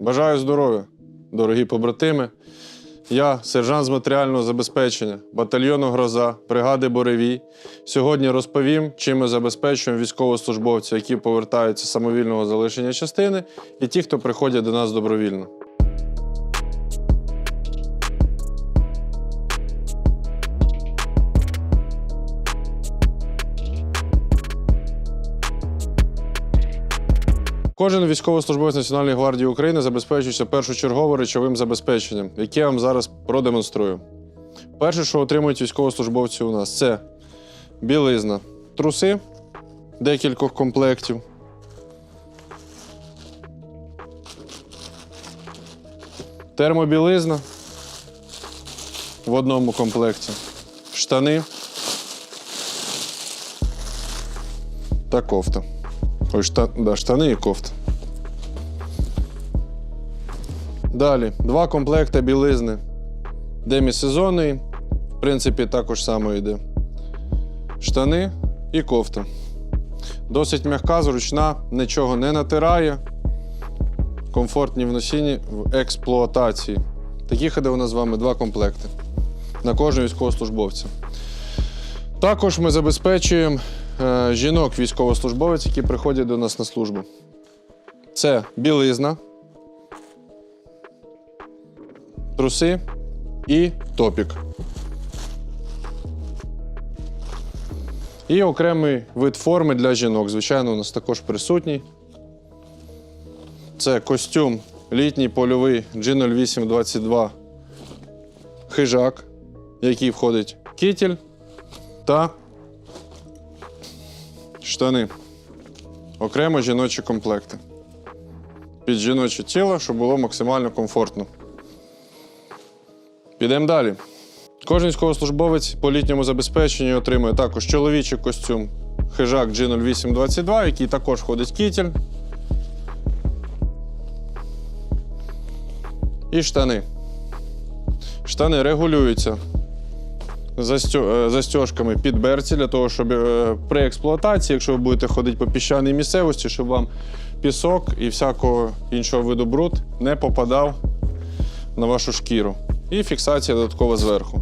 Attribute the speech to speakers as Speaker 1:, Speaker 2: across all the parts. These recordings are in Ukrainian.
Speaker 1: Бажаю здоров'я, дорогі побратими. Я, сержант з матеріального забезпечення батальйону Гроза, бригади Боревій. Сьогодні розповім, чим ми забезпечуємо військовослужбовців, які повертаються з самовільного залишення частини, і ті, хто приходять до нас добровільно. Кожен військовослужбовець Національної гвардії України забезпечується першочергово речовим забезпеченням, яке я вам зараз продемонструю. Перше, що отримують військовослужбовці у нас, це білизна, труси декількох комплектів. Термобілизна в одному комплекті. Штани та кофта. Ой, шта... да, штани і кофта. Далі, два комплекти білизни демісезонної. В принципі, також само йде. Штани і кофта. Досить м'яка, зручна, нічого не натирає. Комфортні в носінні в експлуатації. Таких іде у нас з вами два комплекти на кожного військовослужбовця. Також ми забезпечуємо жінок військовослужбовець, які приходять до нас на службу. Це білизна, труси і топік. І окремий вид форми для жінок. Звичайно, у нас також присутній. Це костюм літній польовий G0822 хижак, в який входить кітель та штани. Окремо жіночі комплекти. Під жіноче тіло, щоб було максимально комфортно. Підемо далі. Кожен військовослужбовець по літньому забезпеченню отримує також чоловічий костюм хижак G0822, який також входить кітель. І штани. Штани регулюються е, під берці для того, щоб е, при експлуатації, якщо ви будете ходити по піщаній місцевості, щоб вам пісок і всякого іншого виду бруд не попадав на вашу шкіру. І фіксація додаткова зверху.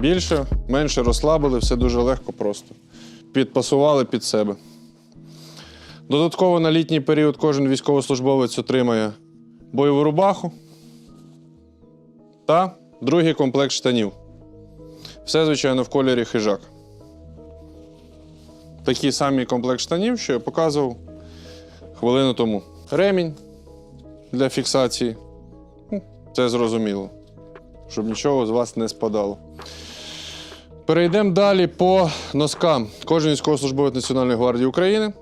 Speaker 1: Більше, менше розслабили, все дуже легко просто. Підпасували під себе. Додатково на літній період кожен військовослужбовець отримає бойову рубаху та другий комплект штанів. Все, звичайно, в кольорі хижак. Такий самий комплект штанів, що я показував хвилину тому. Ремінь для фіксації. Це зрозуміло, щоб нічого з вас не спадало. Перейдемо далі по носкам. Кожен військовослужбовець Національної гвардії України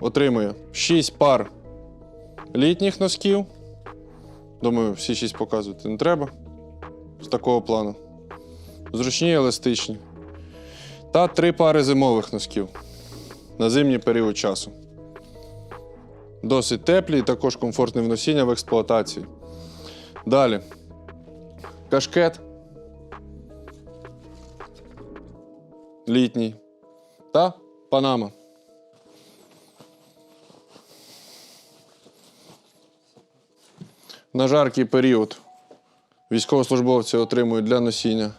Speaker 1: отримує 6 пар літніх носків. Думаю, всі 6 показувати не треба. З такого плану зручні і еластичні. Та три пари зимових носків на зимній період часу. Досить теплі і також комфортне в носіння в експлуатації. Далі. Кашкет. Літній. Та панама. На жаркий період військовослужбовці отримують для носіння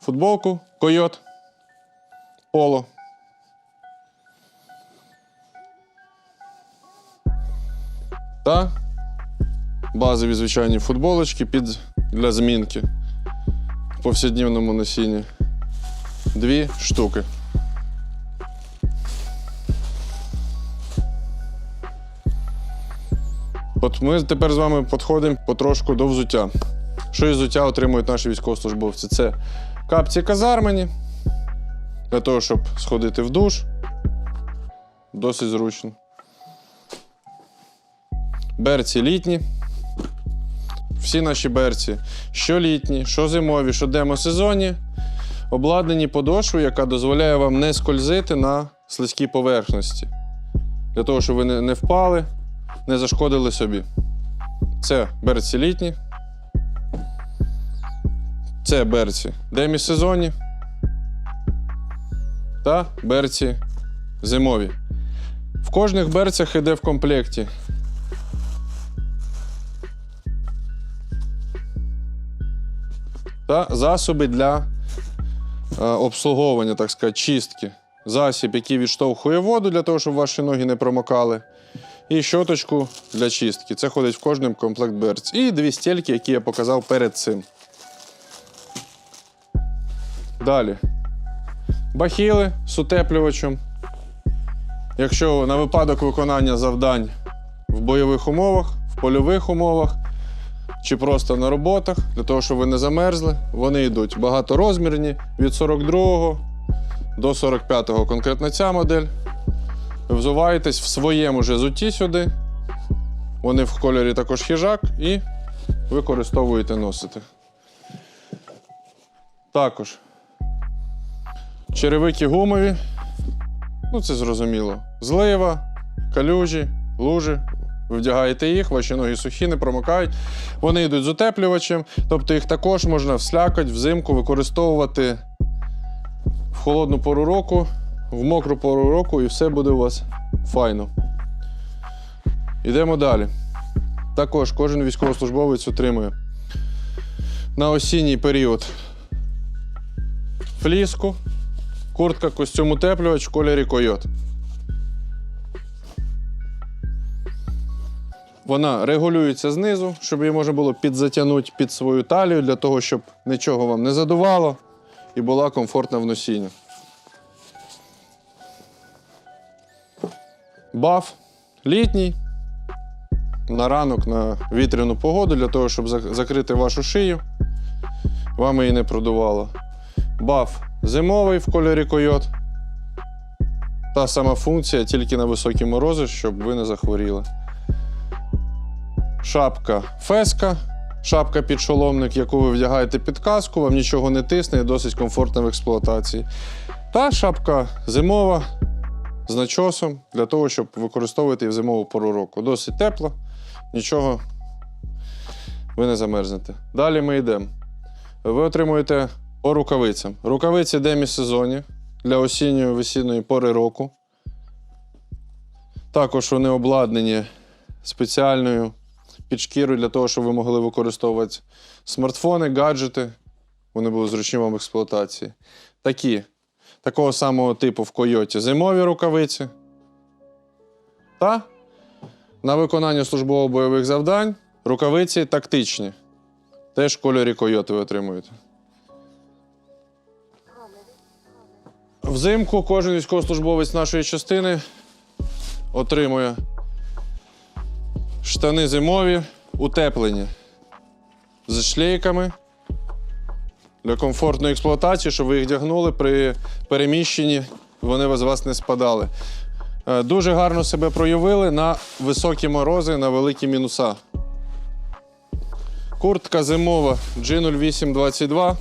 Speaker 1: футболку, койот, поло. Та базові звичайні футболочки під, для змінки в повсякдневному носінні. Дві штуки. От ми тепер з вами підходимо потрошку до взуття. Що із взуття отримують наші військовослужбовці? Це капці казармені для того, щоб сходити в душ. Досить зручно. Берці літні. Всі наші берці, що літні, що зимові, що демосезонні, обладнані подошвою, яка дозволяє вам не скользити на слизькій поверхності. Для того, щоб ви не впали, не зашкодили собі. Це берці літні. Це берці демісезонні та берці зимові. В кожних берцях йде в комплекті. Та засоби для е, обслуговування, так сказати, чистки. Засіб, який відштовхує воду для того, щоб ваші ноги не промокали. І щоточку для чистки. Це ходить в кожному комплект берць. І дві стільки, які я показав перед цим. Далі. Бахіли з утеплювачем. Якщо на випадок виконання завдань в бойових умовах, в польових умовах чи просто на роботах, для того, щоб ви не замерзли, вони йдуть багаторозмірні від 42 до 45 конкретно ця модель. Взуваєтесь в своєму же зуті сюди. Вони в кольорі також хижак і використовуєте носите. Також черевики гумові. Ну, це зрозуміло. Злива, калюжі, лужі. Ви вдягаєте їх, ваші ноги сухі, не промокають. Вони йдуть з утеплювачем, тобто їх також можна вслякать взимку використовувати в холодну пору року, в мокру пору року, і все буде у вас файно. Йдемо далі. Також кожен військовослужбовець отримує на осінній період фліску, куртка, костюм утеплювач в кольорі койот. Вона регулюється знизу, щоб її можна було підзатягнути під свою талію, для того, щоб нічого вам не задувало і була комфортна в носінні. Баф літній. На ранок на вітряну погоду для того, щоб закрити вашу шию. Вам її не продувало. Баф зимовий в кольорі койот. Та сама функція, тільки на високі морози, щоб ви не захворіли. Шапка феска, шапка підшоломник, яку ви вдягаєте під каску, вам нічого не тисне і досить комфортна в експлуатації. Та шапка зимова з начосом для того, щоб використовувати її в зимову пору року. Досить тепло, нічого ви не замерзнете. Далі ми йдемо. Ви отримуєте по рукавицям. Рукавиці демісезонні для осінньої весінньої пори року. Також вони обладнані спеціальною підшкірою для того, щоб ви могли використовувати смартфони, гаджети. Вони були зручні вам в експлуатації. Такі, такого самого типу в койоті зимові рукавиці. Та на виконання службово-бойових завдань рукавиці тактичні. Теж в кольорі койоти ви отримуєте. Взимку кожен військовослужбовець нашої частини отримує штани зимові, утеплені з шлейками для комфортної експлуатації, щоб ви їх вдягнули при переміщенні, вони з вас не спадали. Е, Дуже гарно себе проявили на високі морози, на великі мінуса. Куртка зимова G0822.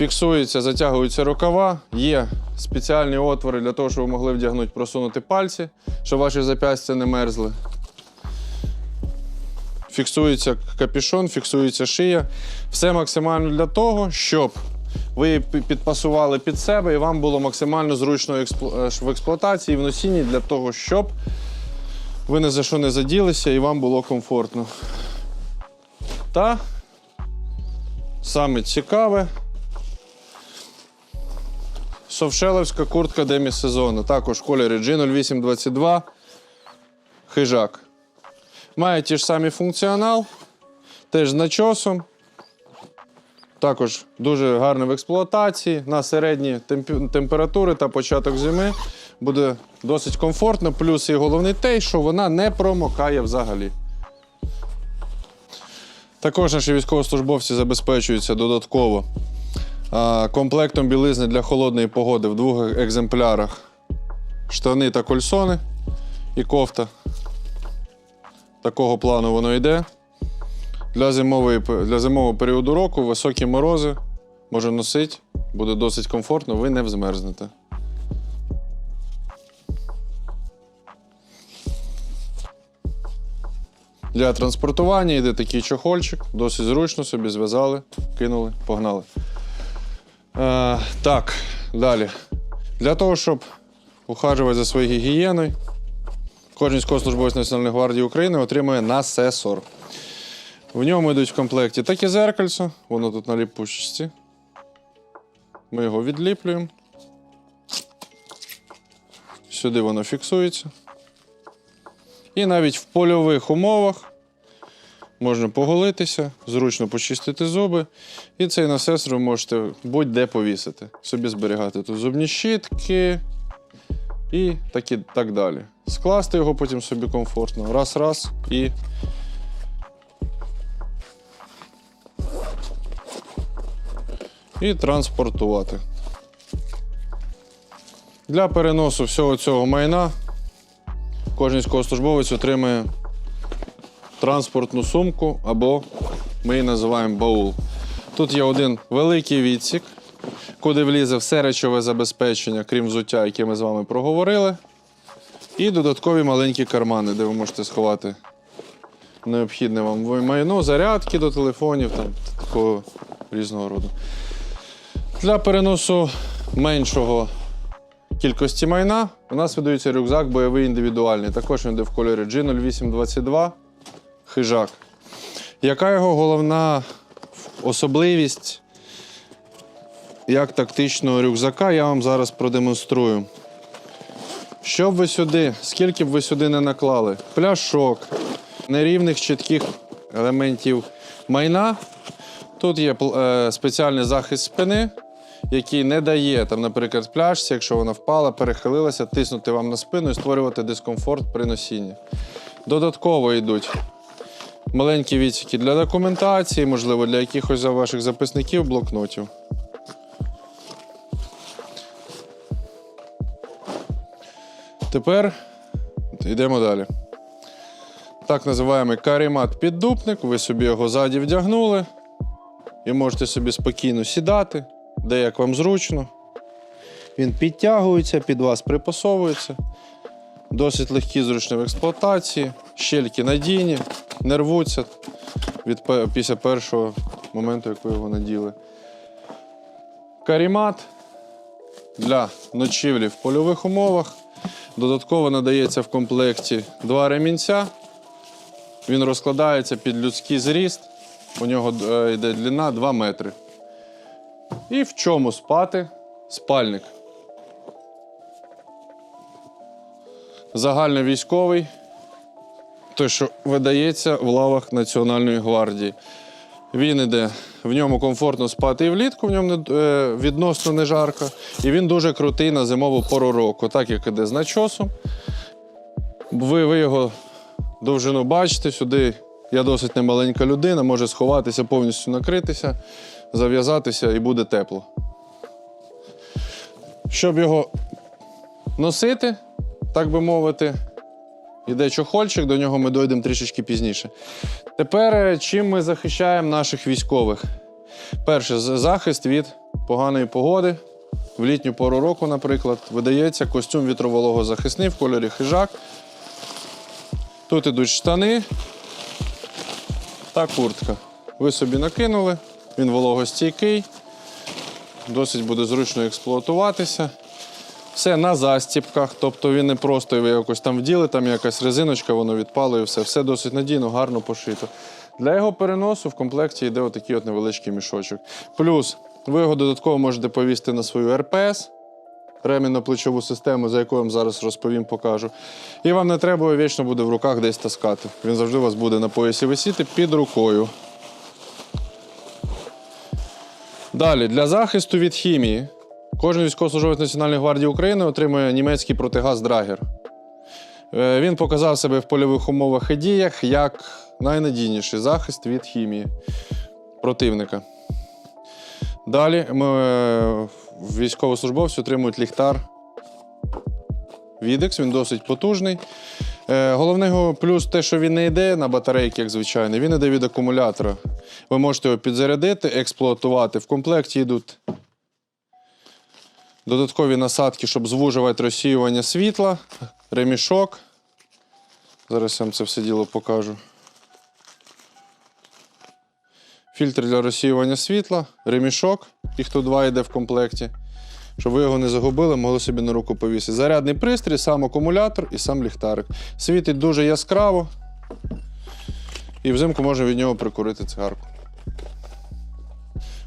Speaker 1: Фіксується, затягуються рукава. Є спеціальні отвори для того, щоб ви могли вдягнути, просунути пальці, щоб ваші зап'ястя не мерзли. Фіксується капюшон, фіксується шия. Все максимально для того, щоб ви підпасували під себе і вам було максимально зручно е, в експлуатації в носінні для того, щоб ви ні за що не заділися і вам було комфортно. Та саме цікаве. Совшеловська куртка демісезону. Також в кольорі G0822. Хижак. Має ті ж самі функціонал, теж з начосом. Також дуже гарно в експлуатації. На середні температури та початок зими буде досить комфортно. Плюс і головний те, що вона не промокає взагалі. Також наші військовослужбовці забезпечуються додатково комплектом білизни для холодної погоди в двох екземплярах. Штани та кольсони і кофта. Такого плану воно йде. Для, зимової, для зимового періоду року високі морози може носити, буде досить комфортно, ви не взмерзнете. Для транспортування йде такий чохольчик, досить зручно собі зв'язали, кинули, погнали. Е, так, далі. Для того, щоб ухажувати за своєю гігієною. Кожен військовослужбовець Національної гвардії України отримує насесор. В ньому йдуть в комплекті таке зеркальце, воно тут на ліпучці. Ми його відліплюємо. Сюди воно фіксується. І навіть в польових умовах можна поголитися, зручно почистити зуби. І цей насесор ви можете будь-де повісити. Собі зберігати тут зубні щітки і так, і так далі. Скласти його потім собі комфортно. Раз-раз і. І транспортувати. Для переносу всього цього майна кожен військовослужбовець отримує транспортну сумку або ми її називаємо баул. Тут є один великий відсік, куди влізе все речове забезпечення, крім взуття, яке ми з вами проговорили. І додаткові маленькі кармани, де ви можете сховати необхідне вам майно, зарядки до телефонів, там, такого різного роду. Для переносу меншого кількості майна у нас видається рюкзак бойовий індивідуальний. Також він йде в кольорі G0822 хижак. Яка його головна особливість як тактичного рюкзака, я вам зараз продемонструю. Що б ви сюди, скільки б ви сюди не наклали? Пляшок, нерівних чітких елементів майна. Тут є е, спеціальний захист спини, який не дає, там, наприклад, пляшці, якщо вона впала, перехилилася, тиснути вам на спину і створювати дискомфорт при носінні. Додатково йдуть маленькі відсіки для документації, можливо, для якихось ваших записників, блокнотів. Тепер йдемо далі. Так називаємо каремат-піддупник. Ви собі його ззаді вдягнули і можете собі спокійно сідати, де як вам зручно. Він підтягується, під вас припасовується. Досить легкі, зручні в експлуатації, щельки надійні, не рвуться від, після першого моменту, як ви його наділи. Карімат для ночівлі в польових умовах. Додатково надається в комплекті два ремінця. Він розкладається під людський зріст. У нього е, йде длина 2 метри. І в чому спати? Спальник. Загальновійськовий, той, що видається в лавах Національної гвардії. Він іде, в ньому комфортно спати і влітку, в ньому е, відносно не жарко. І він дуже крутий на зимову пору року, так як іде з начосом. Ви, ви його довжину бачите, сюди я досить немаленька людина, може сховатися, повністю накритися, зав'язатися і буде тепло. Щоб його носити, так би мовити, йде чохольчик, до нього ми дійдемо трішечки пізніше. Тепер е, чим ми захищаємо наших військових? Перше, захист від поганої погоди. В літню пору року, наприклад, видається костюм вітровологозахисний в кольорі хижак. Тут ідуть штани та куртка. Ви собі накинули, він вологостійкий, досить буде зручно експлуатуватися. Все на застіпках, тобто він не просто ви якось там вділи, там якась резиночка, воно відпало і все. Все досить надійно, гарно пошито. Для його переносу в комплекті йде отакий от невеличкий мішочок. Плюс ви його додатково можете повісти на свою РПС, ремінно-плечову систему, за яку я зараз розповім, покажу. І вам не треба вічно буде в руках десь таскати. Він завжди у вас буде на поясі висіти під рукою. Далі, для захисту від хімії. Кожен військовослужбовець Національної гвардії України отримує німецький протигаз Драгер. Він показав себе в польових умовах і діях як найнадійніший захист від хімії противника. Далі ми, е, військовослужбовці отримують ліхтар Відекс, він досить потужний. Е, Головний його плюс те, що він не йде на батарейки, як звичайно, він йде від акумулятора. Ви можете його підзарядити, експлуатувати. В комплекті йдуть додаткові насадки, щоб звужувати розсіювання світла, ремішок. Зараз я вам це все діло покажу. Фільтр для розсіювання світла, ремішок, їх тут два йде в комплекті. щоб ви його не загубили, могли собі на руку повісити. Зарядний пристрій, сам акумулятор і сам ліхтарик. Світить дуже яскраво. І взимку можна від нього прикурити цигарку.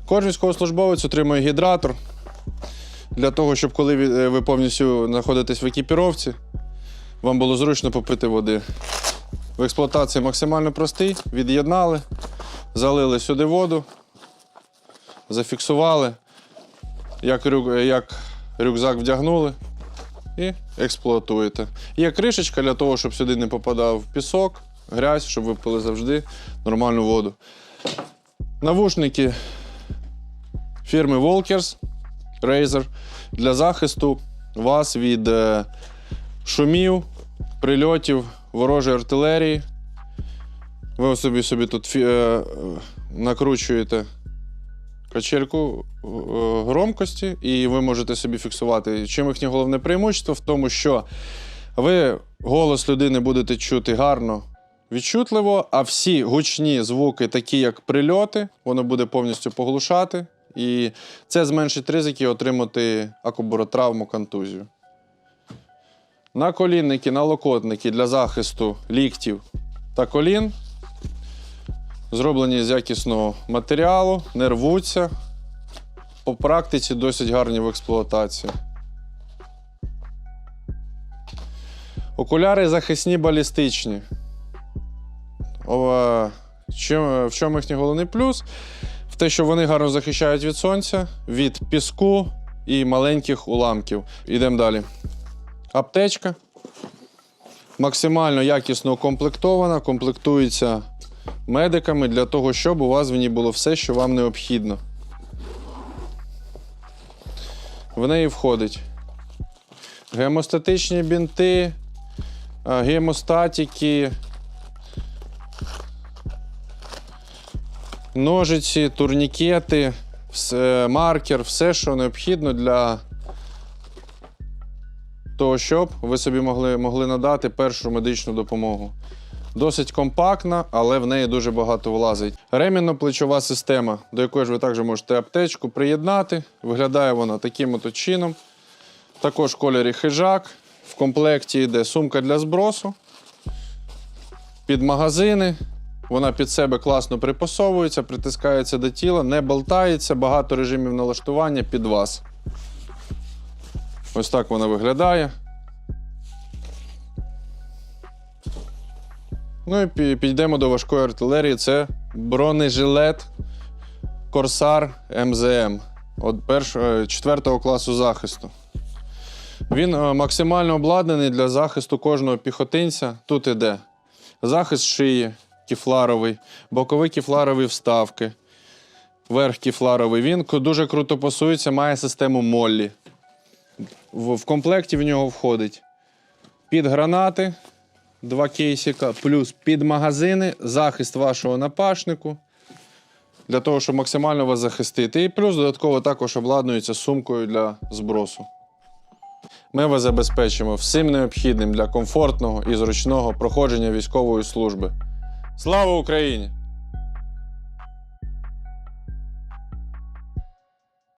Speaker 1: Кожен військовослужбовець отримує гідратор для того, щоб коли ви- е, ви повністю знаходитесь в екіпіровці, вам було зручно попити води. В експлуатації максимально простий. Від'єднали, залили сюди воду, зафіксували, як, рю- як рюкзак вдягнули і експлуатуєте. Є кришечка для того, щоб сюди не попадав пісок, грязь, щоб ви пили завжди нормальну воду. Навушники фірми Walkers Razer для захисту вас від е, шумів, прильотів ворожої артилерії. Ви собі собі тут е, накручуєте качельку е, громкості, і ви можете собі фіксувати. Чим їхнє головне преимущество в тому, що ви голос людини будете чути гарно, відчутливо, а всі гучні звуки, такі як прильоти, воно буде повністю поглушати. І це зменшить ризики отримати акубаротравму, контузію. Наколінники, налокотники для захисту ліктів та колін. Зроблені з якісного матеріалу, не рвуться. По практиці досить гарні в експлуатації. Окуляри захисні балістичні. В чому їхній головний плюс? В те, що вони гарно захищають від сонця, від піску і маленьких уламків. Йдемо далі. Аптечка. Максимально якісно укомплектована, комплектується медиками для того, щоб у вас в ній було все, що вам необхідно. В неї входить гемостатичні бінти, а, ножиці, турнікети, все, маркер, все, що необхідно для того, щоб ви собі могли, могли надати першу медичну допомогу. Досить компактна, але в неї дуже багато влазить. Ремінно-плечова система, до якої ж ви також можете аптечку приєднати. Виглядає вона таким от чином. Також в кольорі хижак. В комплекті йде сумка для збросу. Під магазини. Вона під себе класно припасовується, притискається до тіла, не болтається, багато режимів налаштування під вас. Ось так вона виглядає. Ну і підійдемо до важкої артилерії. Це бронежилет Корсар МЗМ от першого, четвертого класу захисту. Він е, максимально обладнаний для захисту кожного піхотинця. Тут іде захист шиї кефларовий, бокові кефларові вставки, верх кефларовий. Він дуже круто пасується, має систему Моллі. В, в комплекті в нього входить під гранати, два кейсика, плюс під магазини, захист вашого напашнику. Для того, щоб максимально вас захистити. І плюс додатково також обладнується сумкою для збросу. Ми вас забезпечимо всім необхідним для комфортного і зручного проходження військової служби. Слава Україні!